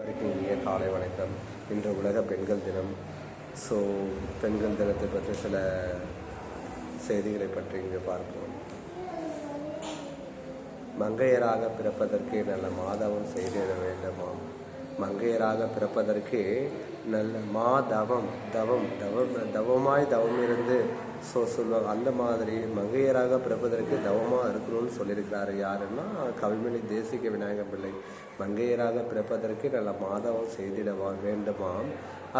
வரைக்கும் இனிய காலை வணக்கம். இன்று உலக பெண்கள் தினம். ஸோ பெண்கள் தினத்தை பற்றி சில செய்திகளை பற்றி இங்கு பார்ப்போம். மங்கையராக பிறப்பதற்கு நல்ல மாதவம் செய்திட வேண்டுமாம். மங்கையராக பிறப்பதற்கு நல்ல மாதவம் தவம் தவம் தவமாய் தவம் இருந்து ஸோ சொல்லுவாங்க அந்த மாதிரி மங்கையராக பிறப்பதற்கு தவமாக இருக்கணும்னு சொல்லியிருக்கிறாரு யாருன்னா கவிமணி தேசிக விநாயகர் பிள்ளை. மங்கையராக பிறப்பதற்கு நல்ல மாதவம் செய்திடவா வேண்டுமாம்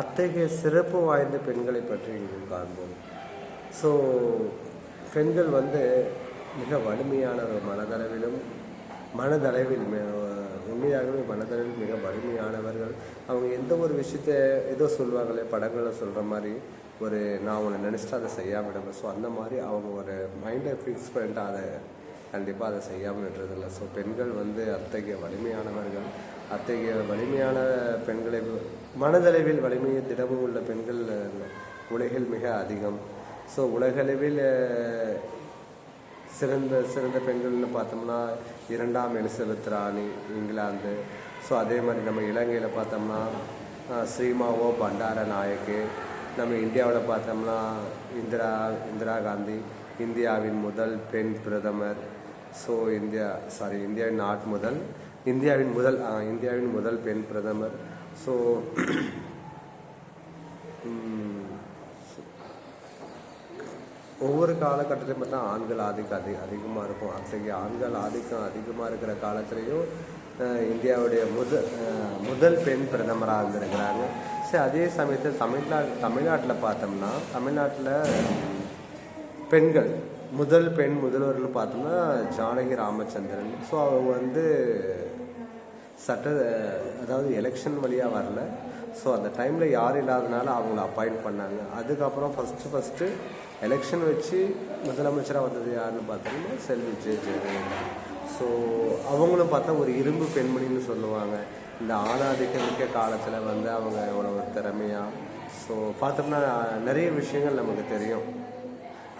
அத்தகைய சிறப்பு வாய்ந்த பெண்களை பற்றி இங்கு காண்போம். ஸோ பெண்கள் வந்து மிக வலிமையானவர் மனதளவிலும் மனதளவில் உண்மையாகவே மனதளவில் மிக வலிமையானவர்கள் அவங்க எந்த ஒரு விஷயத்த ஏதோ சொல்லுவாங்களே படங்களில் சொல்கிற மாதிரி ஒரு நான் உன்னை நினச்சிட்டு அதை செய்யாமல் விடுவேன் ஸோ அந்த மாதிரி அவங்க ஒரு மைண்டை ஃபிக்ஸ் பண்ணிட்டு அதை கண்டிப்பாக அதை செய்யாமல் விடுறதில்ல ஸோ பெண்கள் வந்து அத்தகைய வலிமையானவர்கள். அத்தகைய வலிமையான பெண்களை மனதளவில் வலிமையை திடமும் உள்ள பெண்கள் உலகில் மிக அதிகம். ஸோ உலகளவில் சிறந்த சிறந்த பெண்கள்னு பார்த்தோம்னா இரண்டாம் எலிசபெத் ராணி இங்கிலாந்து. ஸோ அதே மாதிரி நம்ம இலங்கையில் பார்த்தோம்னா ஸ்ரீமாவோ பண்டார நாயக்கு. நம்ம இந்தியாவில் பார்த்தோம்னா இந்திரா இந்திரா காந்தி இந்தியாவின் முதல் பெண் பிரதமர். ஸோ இந்தியா சாரி இந்தியாவின் நாட் முதல் இந்தியாவின் முதல் இந்தியாவின் முதல் பெண் பிரதமர். ஸோ ஒவ்வொரு காலகட்டத்திலையும் பார்த்தா ஆண்கள் ஆதிக்கம் அதிக அதிகமாக இருக்கும். அத்தகைய ஆண்கள் ஆதிக்கம் அதிகமாக இருக்கிற காலத்துலேயும் இந்தியாவுடைய முதல் முதல் பெண் பிரதமராக இருந்திருக்கிறாங்க சரி அதே சமயத்தில் தமிழ்நாடு தமிழ்நாட்டில் பார்த்தோம்னா தமிழ்நாட்டில் பெண்கள் முதல் பெண் முதல்வர்னு பார்த்தோம்னா ஜானகி ராமச்சந்திரன். ஸோ அவங்க வந்து சட்ட அதாவது எலெக்ஷன் வழியாக வரல. ஸோ அந்த டைமில் யாரும் இல்லாதனால அவங்கள அப்பாயிண்ட் பண்ணாங்க. அதுக்கப்புறம் ஃபஸ்ட்டு ஃபஸ்ட்டு எலெக்ஷன் வச்சு முதலமைச்சராக வந்தது யாருன்னு பார்த்தோம்னா செல்வி ஜெ ஜெயலலிதா ஸோ அவங்களும் பார்த்தா ஒரு இரும்பு பெண்மணின்னு சொல்லுவாங்க. இந்த ஆணாதிக்க மிக்க காலத்தில் வந்து அவங்க எவ்வளோ ஒரு திறமையாக ஸோ பார்த்தோம்னா நிறைய விஷயங்கள் நமக்கு தெரியும்.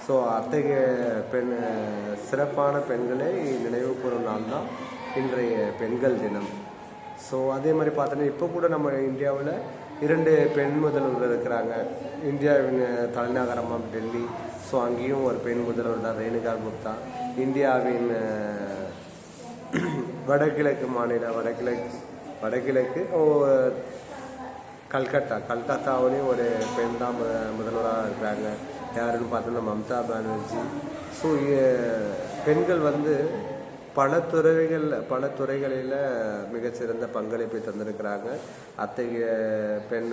ஸோ அத்தகைய பெண் சிறப்பான பெண்களை நினைவு கூறும் நாள் தான் இன்றைய பெண்கள் தினம். ஸோ அதே மாதிரி பார்த்தோன்னா இப்போ கூட நம்ம இந்தியாவில் இரண்டு பெண் முதல்வர்கள் இருக்கிறாங்க. இந்தியாவின் தலைநகரமாக டெல்லி. ஸோ அங்கேயும் ஒரு பெண் முதல்வர் தான் ரேணுகா குப்தா. இந்தியாவின் வடகிழக்கு மாநில வடகிழக்கு வடகிழக்கு கல்கத்தா. கல்கத்தாவிலையும் ஒரு பெண் தான் முதல்வராக இருக்கிறாங்க. யாருன்னு பார்த்தோம்னா மம்தா பானர்ஜி. ஸோ பெண்கள் வந்து பல துறைகளில் பல துறைகளில் மிகச்சிறந்த பங்களிப்பை தந்திருக்கிறாங்க. அத்தகைய பெண்